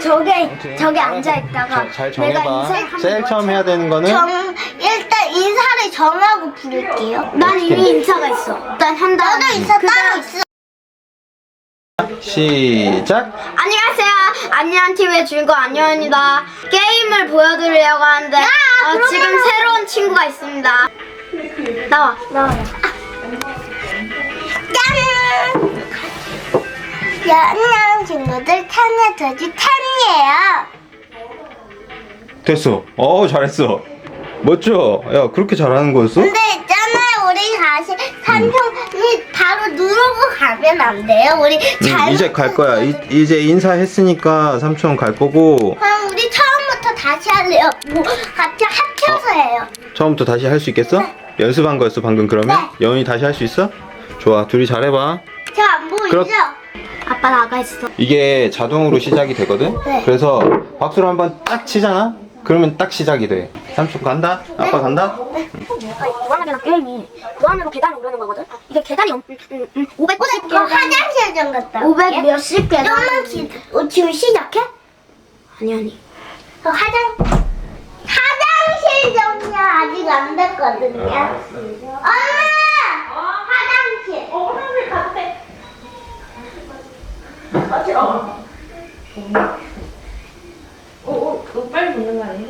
저게 알아서 앉아 있다가 자, 잘 내가 정해봐. 인사를 제일 처음 해야 되는 거는 정 일단 인사를 정하고 부를게요. 난? 이미 인사가 있어. 일단 한다. 나도 인사 따로 있어. 시작. 안녕하세요. 안녕 TV의 주인공 안녕입니다. 게임을 보여드리려고 하는데 어, 지금 새로운 친구가 있습니다. 나와, 나와. 짠! 야, 안녕 친구들. 탄야 돼지 탄이에요. 됐어. 어 잘했어. 멋져. 야 그렇게 잘하는 거였어? 근데 있잖아요, 우리 다시 삼촌이 바로 누르고 가면 안 돼요. 우리 응, 잘. 이제 갈 거야. 이, 이제 인사했으니까 삼촌 갈 거고 그럼 우리 처음부터 다시 할래요. 뭐 같이 합쳐서 해요. 처음부터 다시 할 수 있겠어? 연습한 거였어 방금 그러면? 네. 여운이 다시 할 수 있어? 좋아 둘이 잘해봐. 저 안 보이죠? 그럼- 아빠 나가 있어. 이게 자동으로 시작이 되거든? 네. 그래서 박수를 한번 딱 치잖아? 그러면 딱 시작이 돼. 삼촌 간다? 아빠 간다? 무한하게나 게임이 무한으로 계단을 오르는 거거든. 이게 계단이 음, 음, 음, 590 그거 계단. 화장실 좀 갔다. 500 몇십 개. 좀만 기. 어, 지금 시작해? 아니 아니. 어, 화장 화장실 좀요 아직 안 됐거든요. 엄마 화장실. 어, 화장실 가도 돼. 어. 어, 어, 어, 빨리 보는 거 아니야?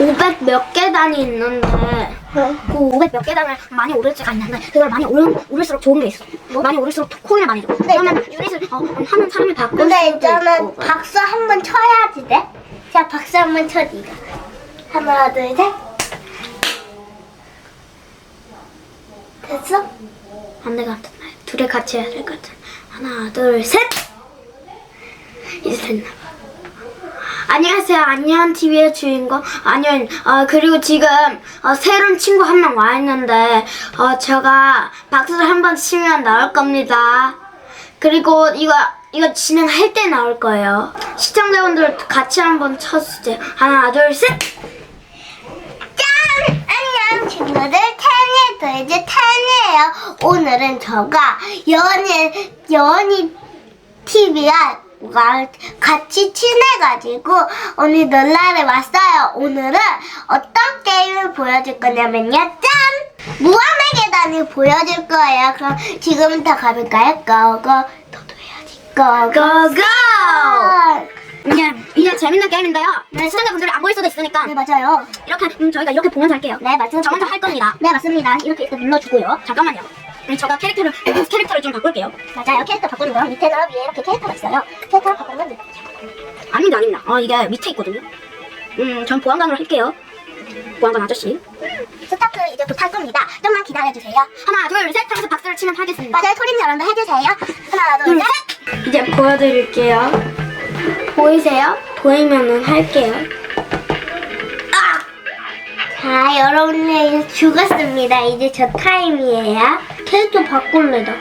오백 몇 계단이 있는데 그 500몇 계단을 많이 오를 때가 있는데 그걸 많이 오르, 오를수록 좋은 게 있어. 많이 오를수록 코인을 많이 줘. 그러면 유닛을 어, 하는 사람이 바꿀 근데 있고. 박수 한 번 쳐야지 돼. 자 박수 한 번 쳐 니가. 하나 둘 셋. 됐어? 안될 것 같아. 둘이 같이 해야 될 것 같아. 하나 둘 셋. 이제 됐나? 안녕하세요. 안녕 TV의 주인공 안녕. 어, 그리고 지금 어, 새로운 친구 한 명 와 있는데 어, 제가 박수를 한 번 치면 나올 겁니다. 그리고 이거 이거 진행할 때 나올 거예요. 시청자분들 같이 한번 쳐주세요. 하나 둘 셋. 짠! 안녕 친구들 텐이 돼지 텐이에요. 오늘은 저가 연예 연이 TV와 같이 친해가지고 오늘 놀라에 왔어요. 오늘은 어떤 게임을 보여줄 거냐면요. 짠! 무한의 계단을 보여줄 거예요. 그럼 지금부터 가볼까요? 고고. 너도 해야지. 고고 고! 이게 이게 재밌는 게임인데요. 시청자분들이 안 보일 수도 있으니까 네, 맞아요. 이렇게 음, 저희가 이렇게 보면서 할게요. 네, 맞습니다. 저 먼저 할 겁니다. 네, 맞습니다. 이렇게 일단 눌러주고요. 잠깐만요. 음, 제가 캐릭터를 캐릭터를 좀 바꿀게요. 맞아요. 캐릭터 바꾸는 거랑 밑에는 위에 이렇게 캐릭터가 있어요. 캐릭터 바꾸면 돼요. 아닙니다, 아닙니다. 어, 이게 밑에 있거든요. 음, 전 보안관으로 할게요. 보안관 아저씨. 스타트 이제 부탁 겁니다. 좀만 기다려주세요. 하나, 둘, 셋 하면서 박수를 치면 하겠습니다. 맞아요. 소림 여러분들 해주세요. 하나, 둘, 둘, 셋. 이제 보여드릴게요. 보이세요? 보이면은 할게요. 아! 자, 여러분들 이제 죽었습니다. 이제 저 타임이에요. 캐릭터 바꿀래, 나.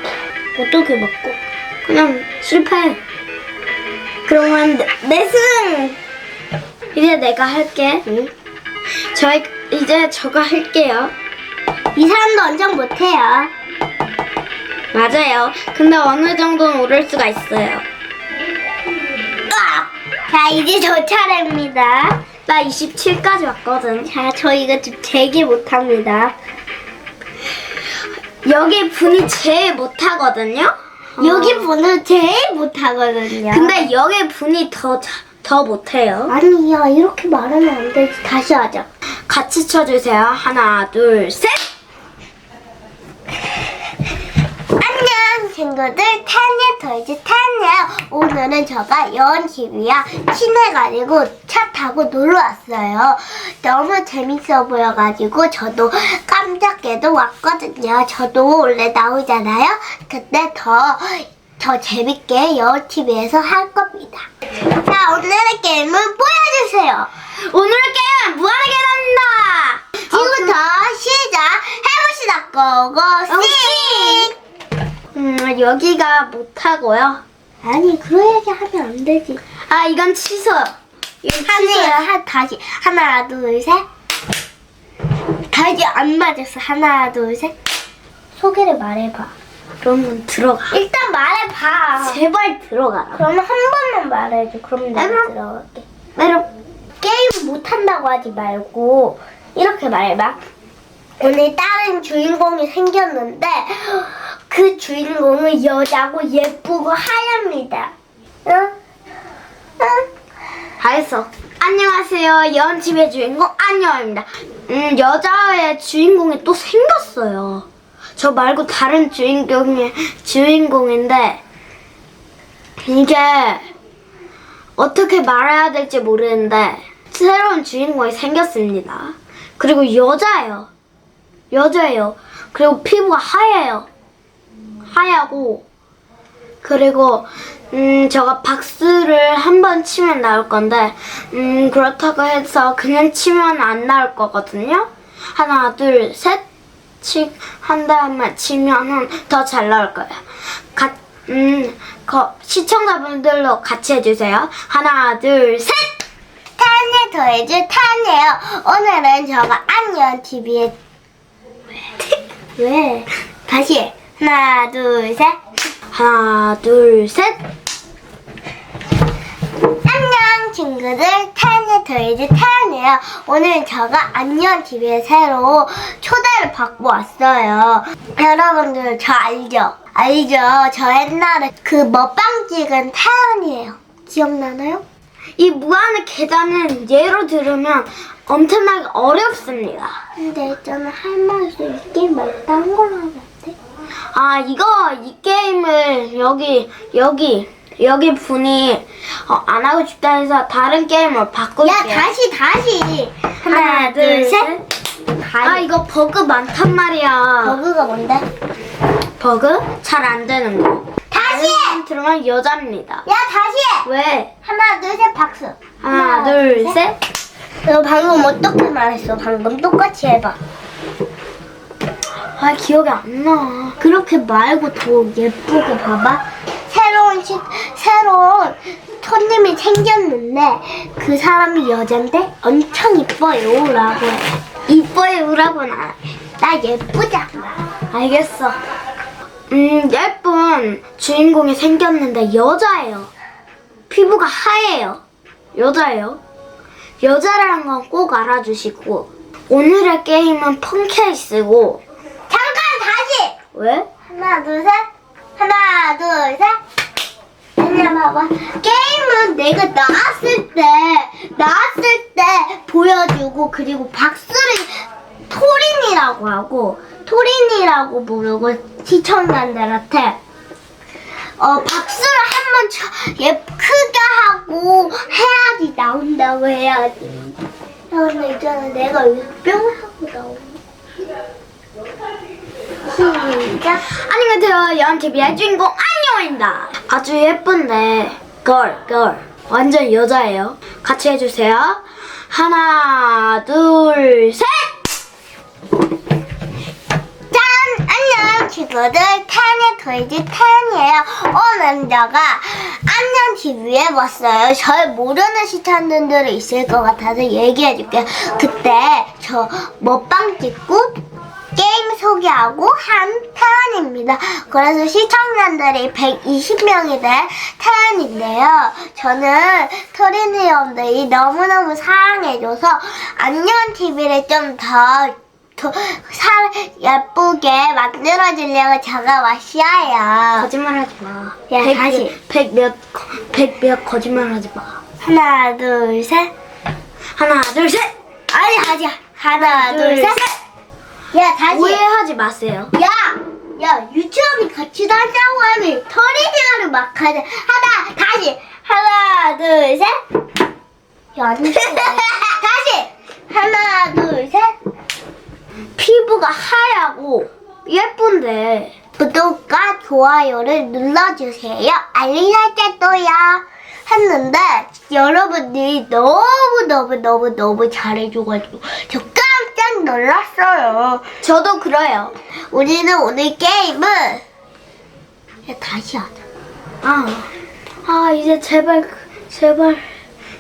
어떻게 바꿔? 그냥 실패. 그러면 내, 내 승! 이제 내가 할게. 응? 저희, 이제 저가 할게요. 이 사람도 완전 못해요. 맞아요. 근데 어느 정도는 오를 수가 있어요. 으악! 자, 이제 저 차례입니다. 나 27까지 왔거든. 자, 저 이거 좀 되게 못합니다. 여기 분이 제일 못하거든요? 여기 분은 제일 못하거든요. 근데 여기 분이 더, 자- 더 못해요. 아니야, 이렇게 말하면 안 되지. 다시 하자. 같이 쳐주세요. 하나, 둘, 셋! 안녕 친구들 탄예 덜지 탄예요 오늘은 제가 여원 TV와 친해가지고 차 타고 놀러 왔어요. 너무 재밌어 보여가지고 저도 깜짝게도 왔거든요. 저도 원래 나오잖아요. 근데 더 더 재밌게 여원 TV에서 할 겁니다. 자 오늘의 게임을 보여주세요. 오늘의 게임은 무한의 계단입니다? 지금부터 시작 해봅시다. 고고 씩 음, 아, 여기가 못하고요. 아니 그런 얘기 하면 안 되지. 아, 이건 취소. 이건 하나, 취소야. 하, 다시 하나 둘 셋. 다시 안 맞았어. 하나 둘 셋. 소개를 말해봐. 그러면 들어가. 일단 말해봐. 제발 들어가라. 그러면 한 번만 말해줘. 그럼 내가 에브로. 들어갈게. 여러분, 게임 못한다고 하지 말고 이렇게 말해봐. 오늘 다른 주인공이 생겼는데 그 주인공은 여자고 예쁘고 하얗니다. 응? 응? 알겠어. 안녕하세요. 연집의 주인공 안녕입니다. 음, 여자의 주인공이 또 생겼어요. 저 말고 다른 주인공의 주인공인데 이게 어떻게 말해야 될지 모르는데 새로운 주인공이 생겼습니다. 그리고 여자예요. 여자예요. 그리고 피부가 하얘요. 하얗고 그리고 음 제가 박수를 한 번 치면 나올 건데 음 그렇다고 해서 그냥 치면 안 나올 거거든요. 하나 둘 셋 치 한 다음에 치면은 더 잘 나올 거예요. 가, 음 거, 시청자분들도 같이 해주세요. 하나 둘 셋. 탄에 더해줄 탄이에요. 오늘은 저가 안녕 TV에 왜? 다시 하나 둘 셋. 하나 둘 셋. 안녕 친구들 탄에 더해줄 탄이에요. 오늘 제가 안녕 TV에 새로 초대를 받고 왔어요. 여러분들 저 알죠? 알죠? 저 옛날에 그 먹방 찍은 태연이에요. 기억나나요? 이 무한의 계단은 예로 들으면 엄청나게 어렵습니다. 근데 게임 말고 딴 걸로 하면 안 돼? 아 이거 이 게임을 여기 여기 여기 분이 어, 안 하고 싶다 해서 다른 게임을 바꿀게요. 야 다시 다시 하나 둘 셋 아 이거 버그 많단 말이야. 버그가 뭔데? 버그 잘 안 되는 거. 다시 해! 들으면 여자입니다. 야 다시 해! 왜? 하나 둘 셋 박수 하나 둘 셋. 너 방금 어떻게 말했어? 방금 똑같이 해봐 아 기억이 안 나. 그렇게 말고 더 예쁘게 봐봐 새로운 시, 새로운 손님이 생겼는데 그 사람이 여잔데 엄청 이뻐요 라고 해 이뻐요 우라구나. 나 예쁘잖아 알겠어. 음, 예쁜 주인공이 생겼는데 여자예요. 피부가 하얘요. 여자예요. 여자라는 건 꼭 알아주시고 오늘의 게임은 잠깐 다시 왜? 하나 둘 셋 하나 둘 셋 그냥 봐봐 게임은 내가 나왔을 때 나왔을 때 보여주고 그리고 박수를 토린이라고 하고 토린이라고 부르고 시청자들한테 어 박수를 한번 쳐, 예 크게 하고 해야지 나온다고 해야지. 야, 근데 있잖아 내가 뿅 하고 나오네. 시작. 안녕하세요. 연TV의 주인공 안녕입니다. 아주 예쁜데 걸, 걸. 완전 여자예요. 같이 해주세요. 하나, 둘, 셋! 짠! 안녕 친구들 탄의 토이즈 탄이에요 오늘 제가 안녕 TV에 왔어요 절 모르는 시청자들이 있을 것 같아서 얘기해줄게요 그때 저 먹방 찍고 소개하고 한 태연입니다. 그래서 시청자들이 120명이 된 태연인데요. 저는 토리니 형들이 너무너무 사랑해줘서 안녕 TV를 좀더 더, 사, 예쁘게 만들어주려고 제가 왔어요. 거짓말 하지 마. 야, 백, 다시. 백 몇, 백몇 거짓말 하지 마. 하나, 둘, 셋. 하나, 둘, 셋! 아니, 다시. 하나, 둘, 둘, 셋. 야, 다시. 오해하지 마세요. 야! 야, 유치원이 같이 다니자고 하니 토리니아를 막 하자. 하나, 다시. 하나, 둘, 셋. 야, 안 돼. 다시. 하나, 둘, 셋. 피부가 하얗고 예쁜데 구독과 좋아요를 눌러주세요. 알림 설정도요. 했는데 여러분들이 너무 너무 너무 너무 잘해줘가지고 저 깜짝 놀랐어요. 저도 그래요. 우리는 오늘 게임은 다시 하자. 아, 아 이제 제발 제발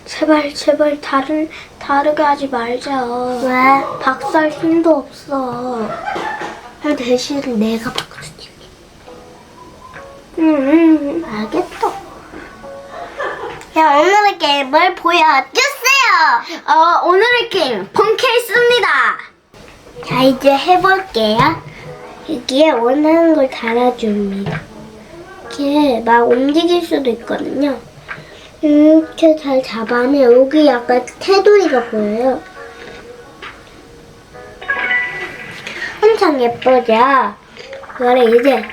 제발 제발 다른 다르게 하지 말자. 왜? 박살 힘도 없어. 대신 내가 바꿔줄게. 응, 응. 알겠어. 자, 오늘의 게임을 보여주세요. 어 오늘의 게임 폰케이스입니다. 자, 이제 해볼게요. 여기에 원하는 걸 달아줍니다. 이렇게 막 움직일 수도 있거든요. 이렇게 잘 잡아면 여기 약간 테두리가 보여요. 엄청 예쁘죠? 그래, 이제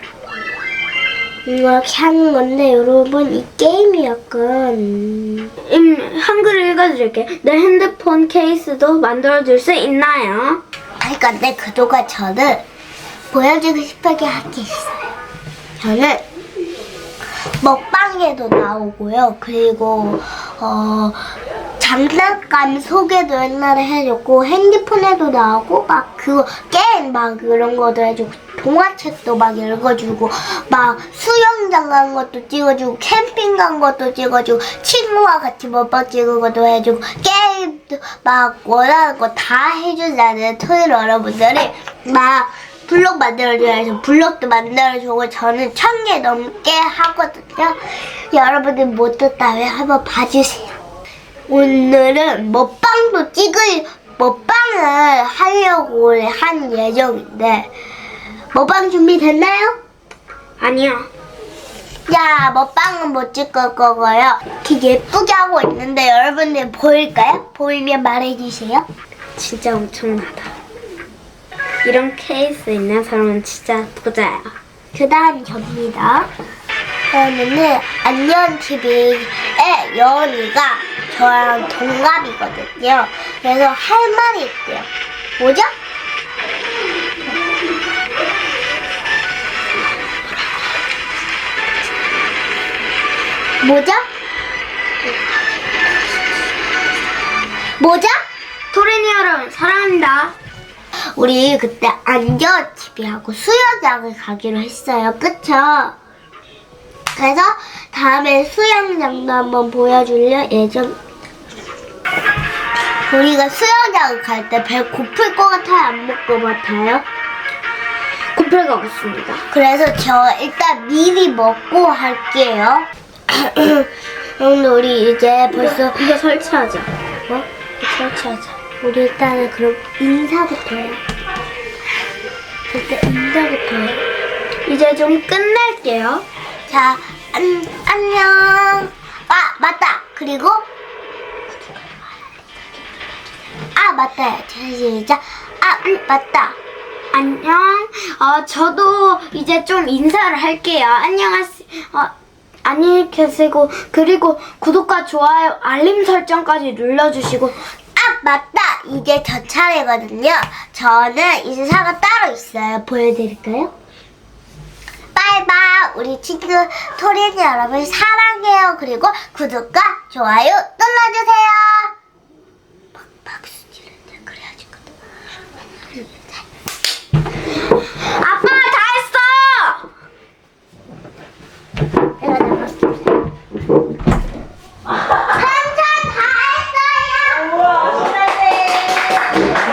이렇게 하는 건데, 여러분, 이 게임이 약간 음, 한글 읽어드릴게. 내 핸드폰 케이스도 만들어줄 수 있나요? 그러니까 내 구도가 저를 보여주고 싶게 할게 있어요. 저는 먹방에도 나오고요. 그리고 어 장난감 소개도 옛날에 해줬고 핸드폰에도 나오고 막 그거 게임 막 그런 것도 해주고 동화책도 막 읽어주고 막 수영장 간 것도 찍어주고 캠핑 간 것도 찍어주고 친구와 같이 먹방 찍은 것도 해주고 게임도 막 원하는 거 다 해주잖아요. 토요일 여러분들이 막 블록 만들어줘야 해서 블록도 만들어주고 저는 천 개 넘게 하거든요. 여러분들 못 듣다면 한번 봐주세요. 오늘은 먹방도 찍을 먹방을 하려고 한 예정인데 먹방 준비됐나요? 아니요. 자, 먹방은 못 찍을 거고요. 이렇게 예쁘게 하고 있는데 여러분들 보일까요? 보이면 말해주세요. 진짜 엄청나다. 이런 케이스 있는 사람은 진짜 부자야. 그 다음 접니다. 저는 안녕TV의 여은이가 저랑 동갑이거든요. 그래서 할 말이 있대요. 뭐죠? 뭐죠? 뭐죠? 토레니 여러분 사랑합니다. 우리 그때 안전 TV하고 수영장을 가기로 했어요. 그쵸? 그래서 다음에 수영장도 한번 보여줄려 예정. 우리가 수영장을 갈때 배 고플 것 같아요? 안 먹을 것 같아요? 고플 것 같습니다. 그래서 저 일단 미리 먹고 할게요. 오늘 우리 이제 벌써 이거 설치하자. 뭐? 설치하자. 우리 일단은 그럼 인사부터 해요. 일단 인사부터 해요. 이제 좀 끝낼게요. 자, 안, 안녕. 아, 맞다. 그리고 맞다. 자, 시작. 아, 음, 맞다. 안녕. 어, 저도 이제 좀 인사를 할게요. 안녕하세요. 어, 안녕히 계시고 그리고 구독과 좋아요, 알림 설정까지 눌러주시고 아, 맞다. 이제 저 차례거든요. 저는 인사가 따로 있어요. 보여드릴까요? 바이바이. 우리 친구 토리니 여러분 사랑해요. 그리고 구독과 좋아요 눌러주세요.